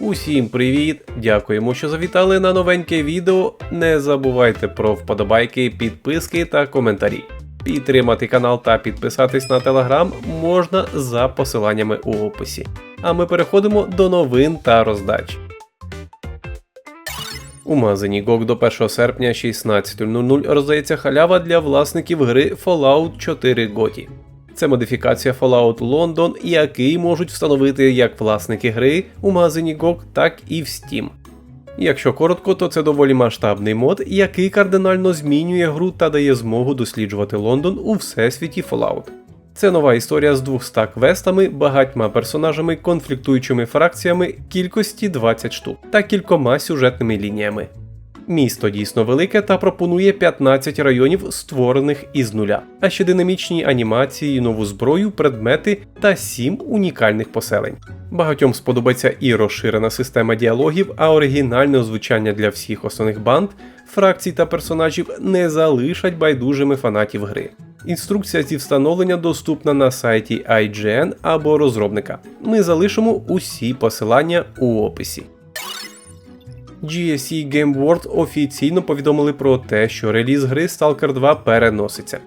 Усім привіт! Дякуємо, що завітали на новеньке відео. Не забувайте про вподобайки, підписки та коментарі. Підтримати канал та підписатись на телеграм можна за посиланнями у описі. А ми переходимо до новин та роздач. У магазині GOG до 1 серпня 16.00 роздається халява для власників гри Fallout 4 GOTY. Це модифікація Fallout London, який можуть встановити як власники гри у магазині GOG, так і в Steam. Якщо коротко, то це доволі масштабний мод, який кардинально змінює гру та дає змогу досліджувати Лондон у всесвіті Fallout. Це нова історія з 200 квестами, багатьма персонажами, конфліктуючими фракціями, кількості 20 штук та кількома сюжетними лініями. Місто дійсно велике та пропонує 15 районів, створених із нуля, а ще динамічні анімації, нову зброю, предмети та 7 унікальних поселень. Багатьом сподобається і розширена система діалогів, а оригінальне озвучання для всіх основних банд, фракцій та персонажів не залишать байдужими фанатів гри. Інструкція зі встановлення доступна на сайті IGN або розробника. Ми залишимо усі посилання у описі. GSC Game World офіційно повідомили про те, що реліз гри Stalker 2 переноситься.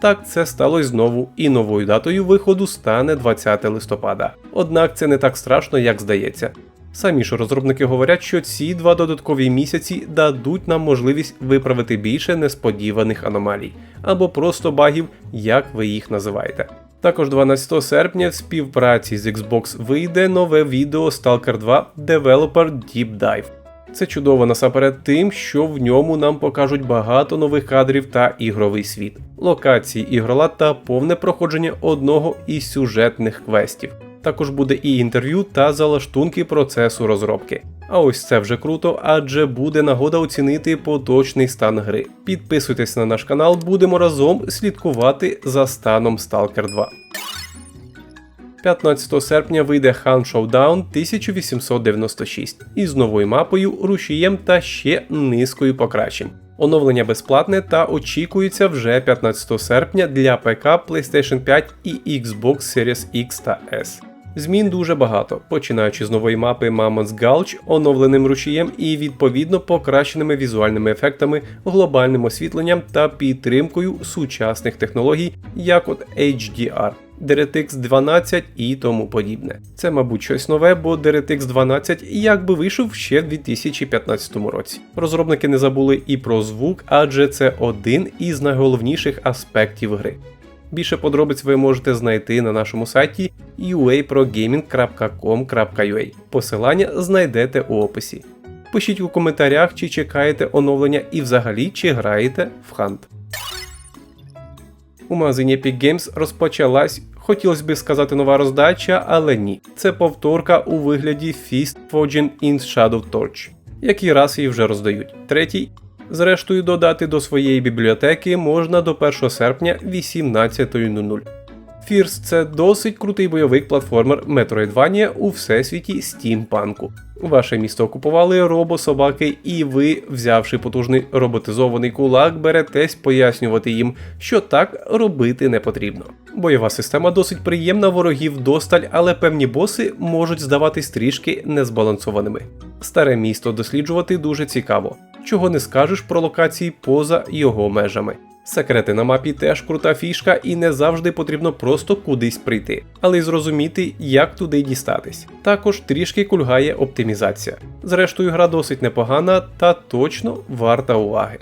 Так, це сталося знову, і новою датою виходу стане 20 листопада. Однак це не так страшно, як здається. Самі ж розробники говорять, що ці два додаткові місяці дадуть нам можливість виправити більше несподіваних аномалій або просто багів, як ви їх називаєте. Також 12 серпня в співпраці з Xbox вийде нове відео Stalker 2 Developer Deep Dive. Це чудово насамперед тим, що в ньому нам покажуть багато нових кадрів та ігровий світ, локації ігролад та повне проходження одного із сюжетних квестів. Також буде і інтерв'ю та залаштунки процесу розробки. А ось це вже круто, адже буде нагода оцінити поточний стан гри. Підписуйтесь на наш канал, будемо разом слідкувати за станом Stalker 2. 15 серпня вийде Han Showdown 1896 із новою мапою, рушієм та ще низкою покращень. Оновлення безплатне та очікується вже 15 серпня для ПК, PlayStation 5 і Xbox Series X та S. Змін дуже багато, починаючи з нової мапи Mammoth's Gulch, оновленим рушієм і відповідно покращеними візуальними ефектами, глобальним освітленням та підтримкою сучасних технологій, як от HDR. DirectX 12 і тому подібне. Це, мабуть, щось нове, бо DirectX 12 якби вийшов ще в 2015 році. Розробники не забули і про звук, адже це один із найголовніших аспектів гри. Більше подробиць ви можете знайти на нашому сайті uaprogaming.com.ua. Посилання знайдете у описі. Пишіть у коментарях, чи чекаєте оновлення і взагалі чи граєте в Hunt. У магазині Epic Games розпочалась, хотілося би сказати, нова роздача, але ні. Це повторка у вигляді Fist Forging in Shadow Torch, який раз її вже роздають. Третій Зрештою, додати до своєї бібліотеки можна до 1 серпня 18.00. Фірс це досить крутий бойовик платформер Metroidvania у всесвіті стімпанку. Ваше місто окупували робособаки, і ви, взявши потужний роботизований кулак, беретесь пояснювати їм, що так робити не потрібно. Бойова система досить приємна, ворогів досталь, але певні боси можуть здаватись трішки незбалансованими. Старе місто досліджувати дуже цікаво, чого не скажеш про локації поза його межами. Секрети на мапі теж крута фішка, і не завжди потрібно просто кудись прийти, але й зрозуміти, як туди дістатись. Також трішки кульгає оптимізація. Зрештою, гра досить непогана та точно варта уваги.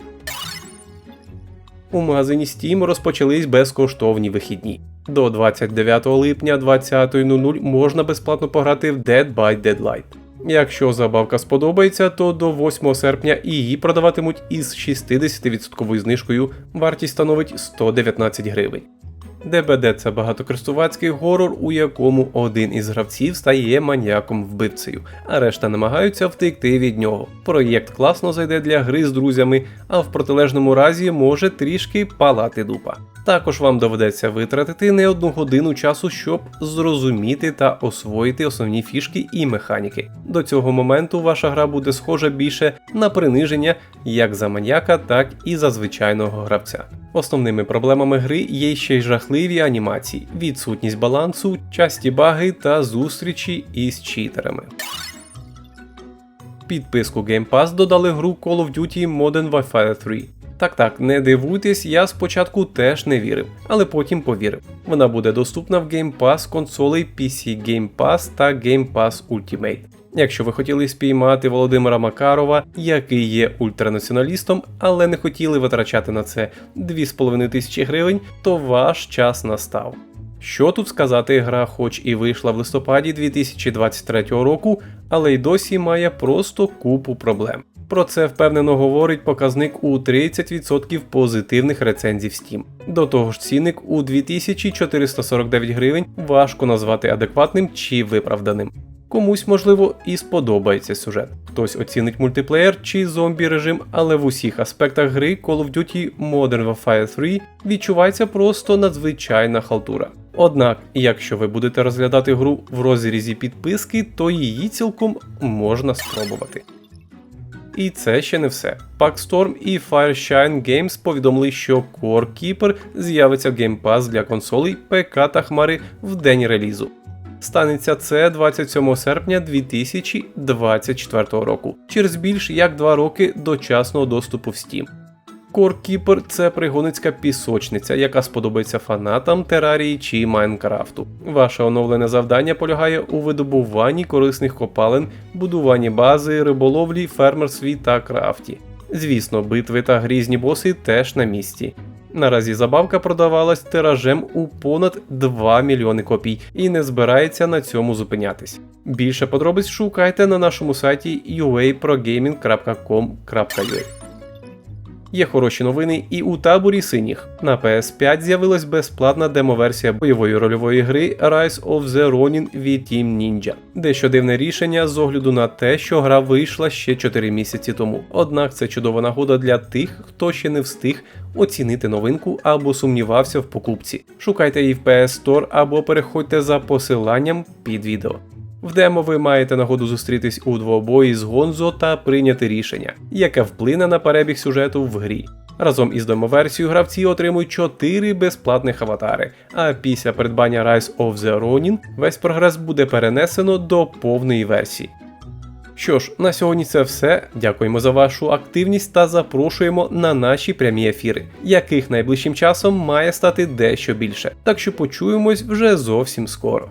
У магазині Steam розпочались безкоштовні вихідні. До 29 липня 20.00 можна безплатно пограти в Dead by Deadlight. Якщо забавка сподобається, то до 8 серпня її продаватимуть із 60% знижкою, вартість становить 119 гривень. ДБД це багатокористувацький горор, у якому один із гравців стає маніяком вбивцею, а решта намагаються втекти від нього. Проєкт класно зайде для гри з друзями, а в протилежному разі може трішки палати дупа. Також вам доведеться витратити не одну годину часу, щоб зрозуміти та освоїти основні фішки і механіки. До цього моменту ваша гра буде схожа більше на приниження як за маньяка, так і за звичайного гравця. Основними проблемами гри є ще й жахливі анімації, відсутність балансу, часті баги та зустрічі із читерами. підписку Game Pass додали гру Call of Duty Modern Warfare 3. Так так, не дивуйтесь, я спочатку теж не вірив, але потім повірив. Вона буде доступна в Game Pass консолей PC Game Pass та Game Pass Ultimate. Якщо ви хотіли спіймати Володимира Макарова, який є ультранаціоналістом, але не хотіли витрачати на це 2,5 тисячі гривень, то ваш час настав. Що тут сказати, гра, хоч і вийшла в листопаді 2023 року, але й досі має просто купу проблем. Про це впевнено говорить показник у 30% позитивних рецензій в Steam. До того ж, цінник у 2449 гривень важко назвати адекватним чи виправданим. Комусь, можливо, і сподобається сюжет. Хтось оцінить мультиплеєр чи зомбі режим, але в усіх аспектах гри Call of Duty Modern Warfare 3 відчувається просто надзвичайна халтура. Однак, якщо ви будете розглядати гру в розрізі підписки, то її цілком можна спробувати. І це ще не все. Packstorm і Fireshine Games повідомили, що Core Keeper з'явиться в Game Pass для консолей, ПК та Хмари в день релізу. Станеться це 27 серпня 2024 року, через більш як два роки дочасного доступу в Steam. Keeper – це пригоницька пісочниця, яка сподобається фанатам терарії чи Майнкрафту. Ваше оновлене завдання полягає у видобуванні корисних копалин, будуванні бази, риболовлі, фермерстві та крафті. Звісно, битви та грізні боси теж на місці. Наразі забавка продавалась тиражем у понад 2 мільйони копій і не збирається на цьому зупинятись. Більше подробиць шукайте на нашому сайті uaprogaming.com.ua. Є хороші новини і у таборі синіх. На PS5 з'явилась безплатна демоверсія бойової рольової гри Rise of the Ronin від Team Ninja. Дещо дивне рішення з огляду на те, що гра вийшла ще 4 місяці тому. Однак це чудова нагода для тих, хто ще не встиг оцінити новинку або сумнівався в покупці. Шукайте її в PS Store або переходьте за посиланням під відео. В демо ви маєте нагоду зустрітись у двобої з Гонзо та прийняти рішення, яке вплине на перебіг сюжету в грі. Разом із демоверсією гравці отримують 4 безплатних аватари, а після придбання Rise of the Ronin весь прогрес буде перенесено до повної версії. Що ж, на сьогодні це все. Дякуємо за вашу активність та запрошуємо на наші прямі ефіри, яких найближчим часом має стати дещо більше. Так що почуємось вже зовсім скоро.